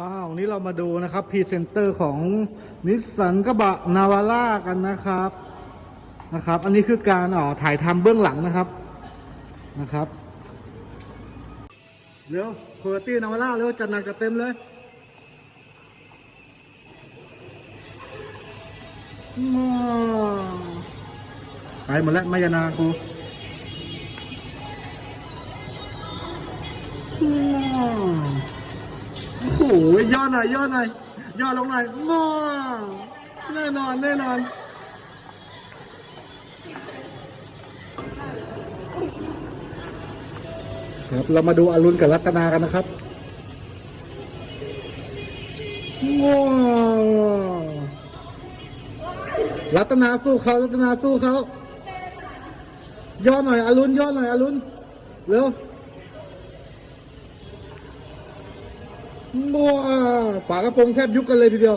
ว้าววันนี้เรามาดูนะครับพรีเซนเตอร์ของนิสสันกระบะนาวาร่ากันนะครับนะครับ อันนี้คือการอ๋อถ่ายทำเบื้องหลังนะครับนะครับเร็วโคโยตี้นาวาร่าเร็วจัดหนักจัดเต็มเลยว้าไปหมดแล้วมายานากูว้า โอ้โหย่อหน่อยย่อหน่อยย่อลงหน่อยว้าแน่นอนแน่นอนครับเรามาดูอรุณกับรัตนากันนะครับว้าวรัตนาสู้เขารัตนาสู้เขาย่อหน่อยอรุณย่อหน่อยอรุณเร็ว บ้าวฝากระโปรงแทบยุบกันเลยทีเดียว